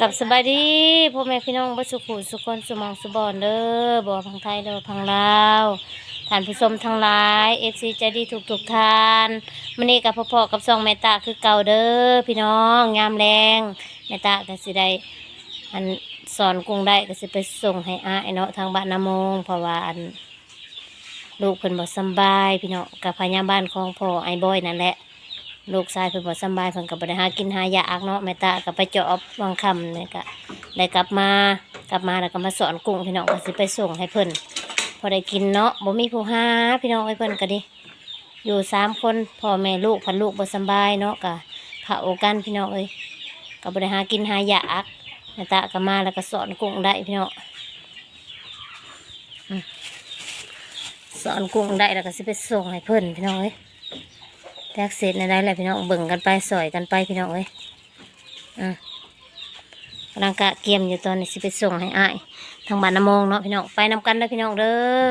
กับสบายดีพ่อแม่พี่น้องบ่สุขุสุคนสุมองสุบอนเด้อบ่ว่าพังไทยเด้อพังลาวท่านผู้ชมทั้งหลาย FC ใจดีทุกทุกทานมื้อนี้กับพ่อๆกับซองแม่ตาคือเก่าเด้อพี่น้องยามแรงแม่ตาก็สิได้อันสอนกุ้งได้ก็สิไปส่งให้อ้ายเนาะทางบ้านนามงเพราะว่าอันลูกเพิ่นบ่สบายพี่น้องกับพยาบาลของพ่อไอ้บอยนั่นแหละ ลูกชายเพิ่นบ่สบายเพิ่นก็บ่ได้หากินหายาอักเนาะแม่ตาก็ไปเจาะวางคำนี่ก็ได้กลับมากลับมาแล้วก็มาสอนกุ้งพี่น้องก็สิไปส่งให้เพิ่นพอได้กินเนาะบ่มีผู้หาพี่น้องไอ้เพิ่นก็ดิอยู่สามคนพ่อแม่ลูกพันลูกบ่สบายเนาะก็เข้ากันพี่น้องเอ้ยก็บ่ได้หากินหายาอักแม่ตาก็มาแล้วก็สอนกุ้งได้พี่น้องสอนกุ้งได้แล้วก็สิไปส่งให้เพิ่นพี่น้องเอ้ย แท็กเสร็จในได้แหละพี่น้องเบิ่งกันไปสอยกันไปพี่น้องเอ้ยอืมกำลังกะเกียมอยู่ตอนนี้สิไปส่งให้อ้ายทางบ้านน้ำมงเนาะพี่น้องไปนำกันเด้อพี่น้องเด้อ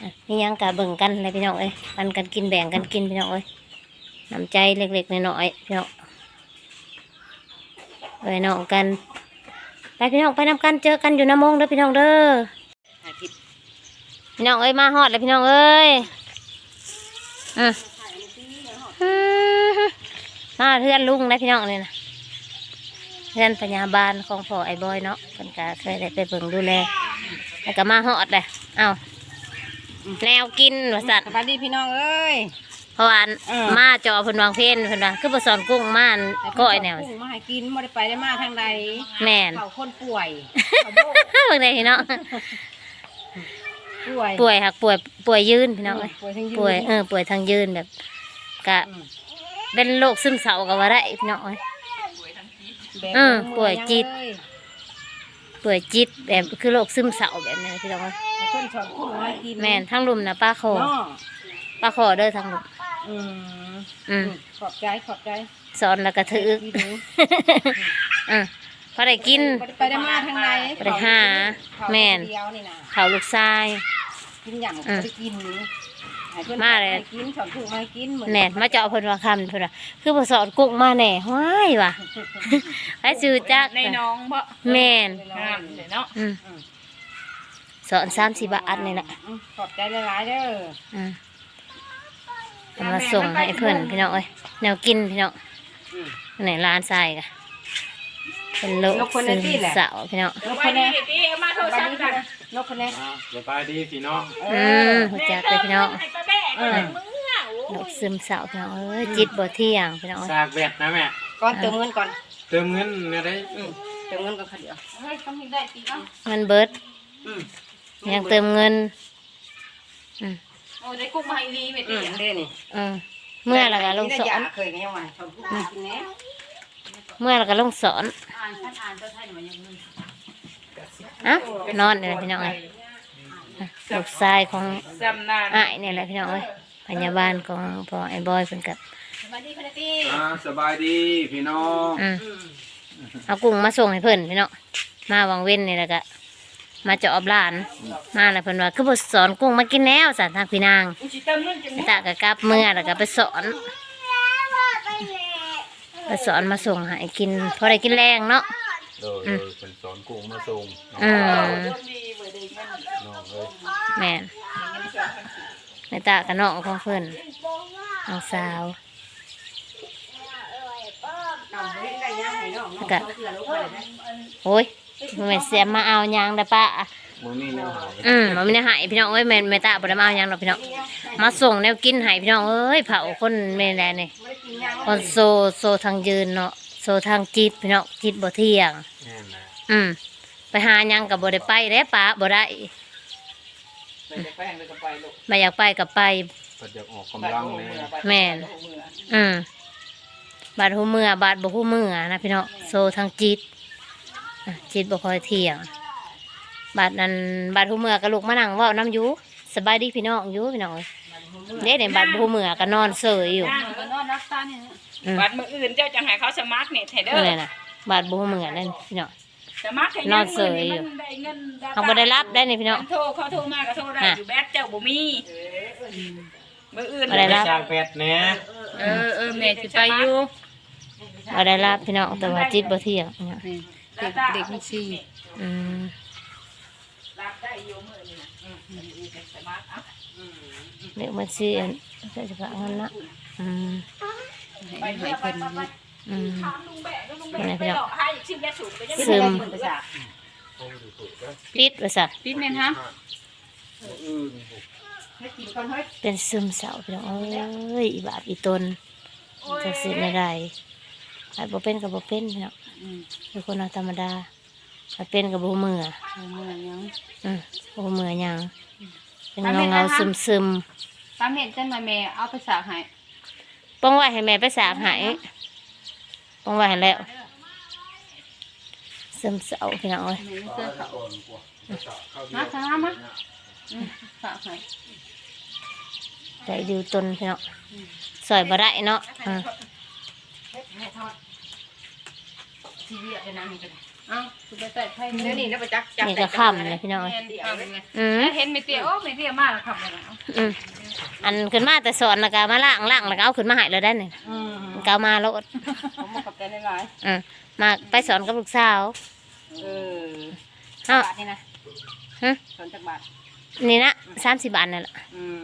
อะมีหยังกะเบิ่งกันเลยพี่น้องเอ้ยปันกันกินแบ่งกันกินพี่น้องเอ้ยน้ำใจเล็กๆน้อยๆพี่น้องไปน้องกันไปพี่น้องไปนำกันเจอกันอยู่น้ำมงเด้อพี่น้องเด้อพี่น้องเอ้ยมาฮอดเลยพี่น้องเอ้ยอืมอื มมาเพื่อนลุงนะพี่น้องเลยนะเพื่อนพยาบาลของพ่อไอ้บอยเนาะเพิ่นก็เคยได้ไปเบิ่งดูแลแล้วก็มาฮอดเลยเอ้าแนวกินว่าสัตว์สวัสดีพี่น้องเอ้ยเพราะว่าอันเออมาจอเพิ่นวางเพลนเพิ่นว่าคือบ่สอนกุ้งมาอันก้อยแนวกุ้งมาให้กินไม่ได้ไปได้มาทางใดแม่นเขาคนป่วยเขาโบเบิ่งได้พี่น้องป่วยป่วยหักป่วยป่วยยืนพี่น้องเอ้ยป่วยทั้งยืนป่วยเออป่วยทางยืนแบบ กะอืมเป็นโรคซึมเศร้าก็ว่าได้พี่น้องเอ้ย แบบเออป่วยจิต เลยป่วยจิตแบบคือโรคซึมเศร้าแบบนี้พี่น้องเอ้ยให้คนสอนกุ้งมาให้กินแม่นทั้งลุมนะป้าโคเนาะป้าโคเด้อทั้งลุมอืมอืมขอบใจขอบใจสอนแล้วก็ถือดีดูอืมพอได้กินบ่ได้ไปได้มาทางใดบ่ได้หาแม่น เดียวนี่นะเขาลูกชายกินหยังอืมบ่ได้กินนี่ ให้พิ่นมาเลย ให้กินสอนกุ้งมาให้กินเหมือนแม่นมาเจาะเพิ่นว่าคำเพิ่นว่าคือบ่สอนกุ้งมาแน่ห้ายว่ะให้ซื้อจักในน้องบ่แม่นงามเลยเนาะอืมอืมสอน3-4บาทนี่แหละอืมขอบใจหลายๆเด้ออืมเอามาส่งให้เพิ่นพี่น้องเอ้ยแนวกินพี่น้องอืมไหนร้านทรายกะเป็นโรคนกคนซึละมที่แหละเศร้าพี่น้องนกไปคะแนดีนดีเอามาโทรบาศัพดีท์กัน นกคะแนนอ่าสบายดีพี่น้องอืมรู้จักเลยพี่น้องให้ป้าแม่ก็ได้มึงอะโอ้โรยคซึมเศร้าพี่น้องเอ้ยจิตบ่เที่ยงพี่น้องเอ้ยสากแบตนะแม่ก่อนเติมเงินก่อนเติมเงินเนี่ยได้อืมเติมเงินก่อนค่ะเดี๋ยวเฮ้ยต้องมีได้ตีเนาะเงินเบิดอืมยังเติมเงินอืมโอ้ได้กุ้งมาให้ดีไปอืตีมอะเด้นี่อืมเมื่อแล้วก็ลงสอนเคยกันยังไงชอบพูดกินแน่เมื่อแล้วก็ลงสอนอ่านท่านอ่านเจ้าไทยมันยังมึง อะนอนนี่แหละพี่น้องเอ้ยอะลูกชายของจำนานอ้ายนี่แหละพี่น้องเอ้ยพยาบาลของพ่อไอ้บอยเพิ่นกับสวัสดีพนักตีอ่าสบายดีพี่น้องอืมเอากุ้งมาส่งให้เพิ่นพี่น้องมาวังเว้นนี่แหละก็มาเจาะอบหลาน มาแล้วเพิ่นว่าคือบ่สอนกุ้งมากินแล้วสันทางพี่นางอุจิเติมเงินจังไปตาก็กลับเมื่อแล้วก็ไปสอนไปสอนมาส่งให้กินพอได้กินแรงเนาะ โดยโดยเป็นสอนกุ้งมาส่งอืมดีเว้ยได้เงินน้องเอ้ยแม่นในตากับน้องของเพิ่นน้องสาวน้องเล่นได้ยังไงน้องน้องก็เขาเสือลูกไปเลยนะโอ้ยแม่นเสียมาเอายางได้ปะมือมีแนวหายอืมมันไม่ได้ใหายพี่น้องเอ้ยแม่นแม่ตาบ่ได้มาเอายางดอกพี่น้องมาส่งแนวกินให้พี่น้องเอ้ยเผาคนแม่นแลนี่ไม่ได้กินยังคนโซโซทางยืนเนาะ โซทางจิตพี่น้องจิตบ่เที่ยง แน่นะอืมไปหาหยังกับบ่ได้ไปเด้ป้าบ่ได้ไปแป้งเลยก็ไปลูกมาอยากไปกับไปก็จะออกกำลังแน่แม่น อืมบาดหูเมื่อบาดบ่หูเมื่อนะพี่น้องโซทางจิตอะจิตบ่ค่อยเที่ยง บาดนั้นบาดหูเมื่อก็ลูกมานั่งเว้านํอยู่ สบายดีพี่น้องอยู่พี่น้องเอ้ยเด้เนี่ยบาดหูเมื่อก็นอนเสยอยู่ย่างก็นอนรักษาเนี่ยอืมบัดมื้ออื่นเจ้าจังให้เขาสมัครเนี่ยเทเดอนั่นร์แหละน่ะบาดบ่หูเมื่อนั่นพี่น้องสมัครให้นอนเสยอยู่มันได้เงินเขาบ่ได้รับได้นี่พี่น้องมันโทรเขาโทรมาก็โทรได้ฮะอยู่แบดเจ้าบ่มีมื้ออื่นบ่ได้รับสากแบตเนี่ยเออเออแม่สิไปอยู่บ่ได้รับพี่น้องแต่ว่าจิตบ่เที่ยงเนี่ยเด็กเด็กมันสี่อืม รับได้อยู่มื้อนี้นะอืมอืมเป็นสมาร์ทอะเด็กมันสิอันก็จะพาเงินนะอืมไปให้เพื่อไปเพิ่นไปไปอืมถามลุงแบะก็ลุงแบะไปไหนไปพี่น้องหลอกให้ชิมยาสูบก็ยังซึมไม่ได้ปิดว่าซั่นปิดแม่นฮะอื่นให้กินก่อนเฮ้ยเป็นซึมเศร้าพี่น้องเอ้ยอีบาปอีตนจักสิไม่ได้อาจบ่เป็นก็บ่เป็นพี่น้องอืมเป็นคนเอาธรรมดา ถ้าเป็นก็บ่มือเอาเมื่อยังอืมบ่มือหยังเป็นเงาเงาซึมซึมป้าเม็ดจังมาแม่เอาไปสากให้ๆป้องไว้ให้แม่ไปสากให้ป้องไว้ให้แล้วซึมเศร้าพี่น้องเอ้ยแม่เสื้อเขาก่อนกว่าเข้าเดีมายวทางมาอืมสากให้ได้ดูตนพี่น้องสอยบ่ได้เนาะอืมทีเรียกเลยนะนี่ก็ได้ เอาคือไปใส่ไผ่เดี๋ยวนี้นะไปจักจับนี่ก็ค่ำเลยพี่น้องเอ้ยแม่นเอาเลยอืมเห็นไม่เตี้ยโอ้ไม่เตี้ยมากแล้วครับเลยนะอืมอันขึ้นมาแต่สอนแล้วก็มาล่างล่างแล้วก็เอาขึ้นมาใหายเลยได้เนี่ยอืมก็เอามาแล้วผมมากับใจหลายอืมมาไปสอนกับลูกสาวๆเออเอ้า บาทนี่นะฮะสอนจักบาทนี่นะสามสิบบาทนั่นแหละอืม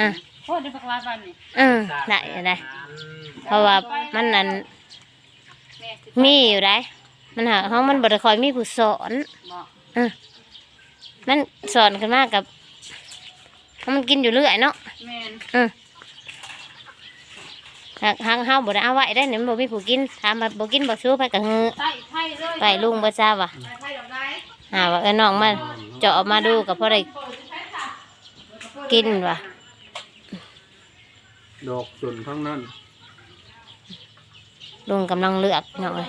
อะโอ้ได้ปักลายบาทนี่เออได้ได้เพราะว่ามันนั่นแม่สิมีอยู่ได้ มันหาห้องมันบริคอยมีผู้สอนบอกมันสอนขึ้นมากับเพราะมันกินอยู่เรื่อยเนาะแม่นหากหางเฮาบ่ได้เอาไว้ได้เนี่ยมันบ่มีผู้กินถามว่าบ่กินบ่ซื้อไปกับฮือใส่ไผ่เลยไปลุงบ่ทราบว่ะไผ่ดอกไม้หาว่าเอ้น้องมาเจาะออกมาดูก็พอได้กินว่ะดอกส่วนทั้งนั้นลุงกำลังเลือกเนาะเอ้ย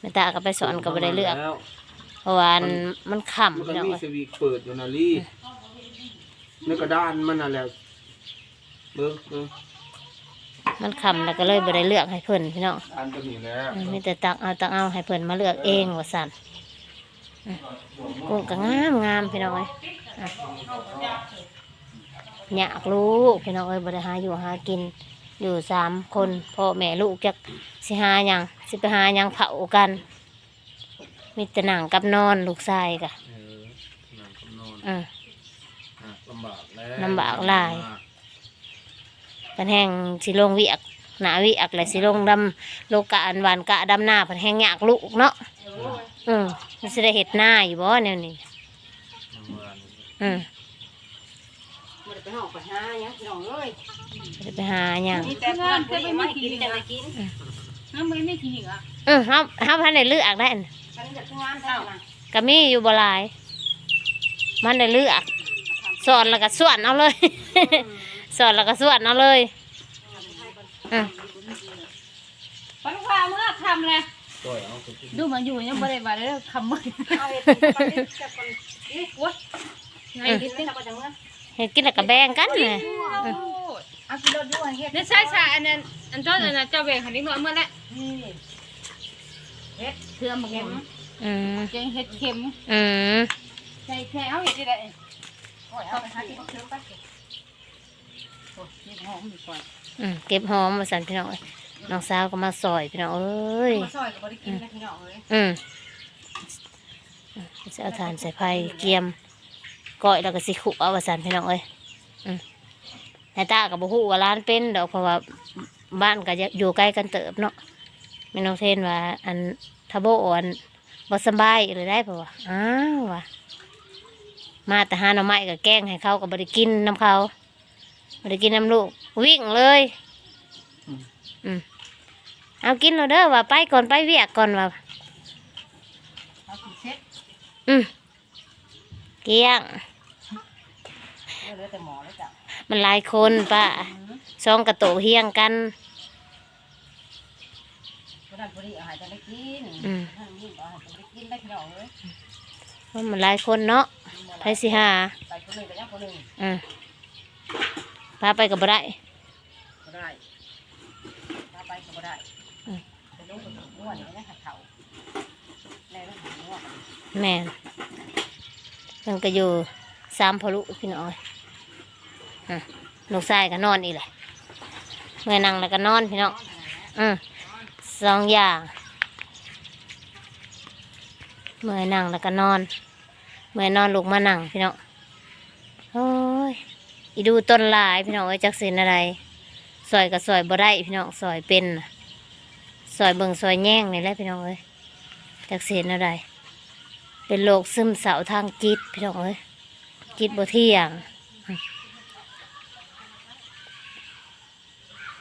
แม่ตาก็ไปสอนก็บ่ได้เลือกแล้วเพราะว่าอันมันค่ำมันก็เนาะมีเอ้ยสวีกเปิดอยู่นะลี่ในกระดานมันน่ะแหละเบิ้งเบิ้งมันค่ำแล้วก็เลยบ่ได้เลือกให้เพิ่นพี่น้องอันก็มีแล้วเออมีแต่ตักเอาตักเอาให้เพิ่นมาเลือกเองว่าซั่นอืมกุ้งก็งามงามพี่น้องเอ้ยอะอยากลูกพี่น้องเอ้ยบ่ได้หาอยู่หากิน อยู่สามคนพ่อแม่ลูกจักสิหาหยังสิไปหาหยังเผากันมีแต่หนังกับนอนลูกชายกะเออนั่งคำนอนอืม อะลำบากแล้วลำบากหลาย พันแห้งสิลงวิอักหนาวิอักและสิลงดำโลกะอันหวานกะดำหน้าพันแห้งยากลูกเนาะอืมมันสิได้เห็ดหน้าอยู่บ่แนวนี้อืม มันไปห้องไปหาหยังพี่น้องเอ้ย สิได้ไปหาหยังมีแต่เพื่อนผู้นี้มาให้กินแต่ไม่กินน้ำไม่ไม่ขี้เหรออืมเฮาเฮาพันได้เลือกได้อันฉันจะทำงานเท่านั้นก็มีอยู่บ่หลาย มันได้เลือกสอนแล้วก็สวนเอาเลยสอนแล้วก็สวนเอาเลยอืมปันควาเมื่อคำเลยต่อยเอาไปกินดูมันอยู่ยังบ่ได้บาเลยคำมือเอาเฮ็ดไปเฮ็ดจักคนนี่โอ๊ยไงกินไม่ทำก็จังเมื่อเฮ็ดกินแล้วก็แบ่งกันเลย เอากินรถด้วยเฮ็ดนี่ใช่ใช่อันนั้นอันต้นอันนั้นเจ้าเบงคันนี้หน่อยเมื่อแล้วนี่เฮ็ดเทือมเข็มอืมเจงเห็ดเข็มอืมใช่ใช่เอาเห็ดที่ไหนโอ้ยเอาไปหาที่เชิญไปโอ้ยหอมดีกว่าอืมเก็บหอมมาสั่นพี่น้องเอ้ยน้องสาวก็มาซอยพี่น้องเอ้ยมาซอยก็บ่ได้กินนะพี่น้องเอ้ยอืมอืมจะเอาทานใส่ไผ่เกียมก้อยแล้วก็สิขุเอาว่าสั่นพี่น้องเอ้ยอืม แต่ตากับบุหูว่าร้านเป็นดอกเพราะว่าบ้านก็จะอยู่ใกล้กันเติบเนาะแม่น้องเทนว่า อันทาโบอันบ่สำบายเลยได้เพราะว่าอ้าวว่ะมาแต่หาหน่อไม้กับแกล้งให้เขาก็บ่ได้กินน้ำเขาบ่ได้กินน้ำลูก วิ่งเลยอืมเอากินเราเด้อว่าไปก่อนไปเวียกก่อนว่าเอากินเสร็จอืมเกลี้ยงเหลือแต่หมอแล้วจ้ะ มันหลายคนป้าซองกระโตกเฮียงกันบ่นั้นบ่ได้เอาให้จะได้กินอืมท่านนี่บ่ให้จะได้กินได้พี่น้องเอ้ยเพราะมันหลายคนเนาะไผสิหาไปคนหนึงก็ยังคนหนึงอืมพาไปกับบ่ได้ก็ได้ถ้าไปก็บ่ได้อืมไปลงกับอ้วนนี่นะหัดเข่าแล้วลงหัวอ้วนแม่นเพิ่นก็อยู่สามพอลุพี่น้อยอะ ลูกชายก็นอนอีกแหละเมื่อนั่งแล้วก็นอนพี่น้องอืมสองอย่างเมื่อนั่งแล้วก็นอน เมื่อนอนลุกมานั่งพี่น้องโอ้ยอีดูต้นลายพี่น้องเอ้ยจักสินอะไรซอยกับซอยบ่ได้พี่น้องซอยเป็นซอยเบิ่งซอยแย่งนี่แหละพี่น้องเอ้ยจักสินอะไรเป็นโรคซึมเศร้าทางจิตพี่น้องเอ้ยจิตบ่เที่ยง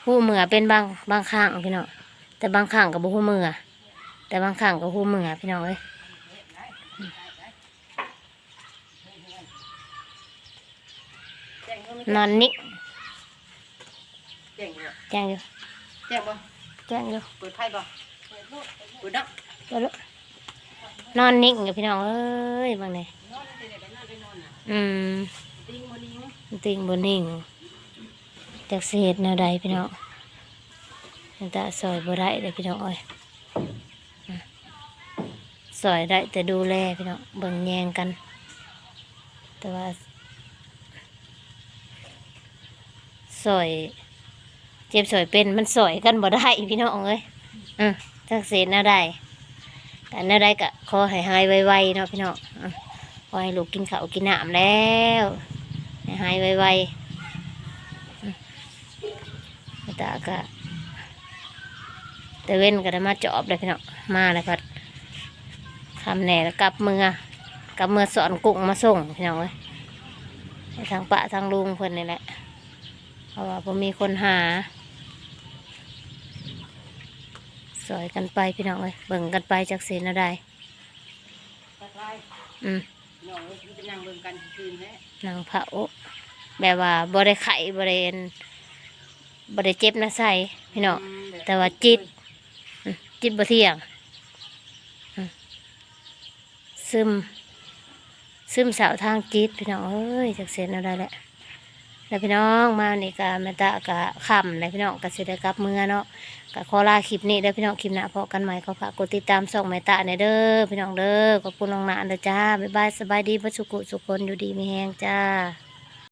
หูเหมือเป็นบางบางครั้งพี่น้องแต่บางครั้งกับบ่หูเหมือแต่บางครั้งกับหูเหมือพี่น้องเอ้ยแจ้งเพิ่นนอนนิ่งแจ้งอยู่แจ้งอยู่แจ้งบ่แจ้งอยู่เปิดไพ่บ่เปิดเนาะเดี๋ยวลูกนอนนิ่งอยู่พี่น้องเอ้ยบางเนี่ยนอนจะได้ไปนอนไปนอนน่ะอืมติงบ่นิ่งติงบนนิ่ง จากเศษแนวใดพี่น้องยังตาซอยบ่ได้เลยพี่น้องเอ้ยอืมซอยได้แต่ดูแลพี่น้องเบิ่งแยงกัน แต่ว่าซอยเจ็บซอยเป็นมันซอยกันบ่ได้พี่น้องเอ้ยอืมจากเศษแนวใดกันแนวใดก็ขอให้หายไวๆเนาะพี่น้องอืมขอให้ลูกกินข้าวกินน้ำแล้วให้หายไวๆ ตาก็แต่เว้นก็ได้มาจอบเลยพี่น้องมาแล้วก็ทำแหน่แล้วกลับมือกลับมือสอนกุ้งมาส่งพี่น้องเอ้ยให้ทางปะทางลุงเพิ่นนี่แหละเพราะว่าผมมีคนหาสอยกันไปพี่น้องเอ้ยเบิ่งกันไปจากเสียนอะไรตะไคร้อืมน้องเอ้ยไปนั่งเบิ่งกันคืนแท้นางเผาแบบว่าบ่ได้ไข่บ่ได้อัน บ่ได้เจ็บนะใส่พี่น้องแต่ว่าจิตอืมจิตบ่เที่ยงอืมซึม ซึมเสาวทางจิต พี่น้องเอ้ยจากเสียนอะไรแหละแล้วพี่น้องมานี่กะแม่ตะกะค่ำแล้วพี่น้องก็สิได้กลับเมื่อเนาะกะขอลาคลิปนี้เด้อพี่น้องคลิปหน้าพอกันใหม่ขอฝากกดติดตามส่องแม่ตะในอยเด้อพี่น้องเด้อขอบคุณน้องหนาเด้อจ้าบ๊ายบายสบายดีพระสุกุสุคนอยู่ดีมีแฮงจ้า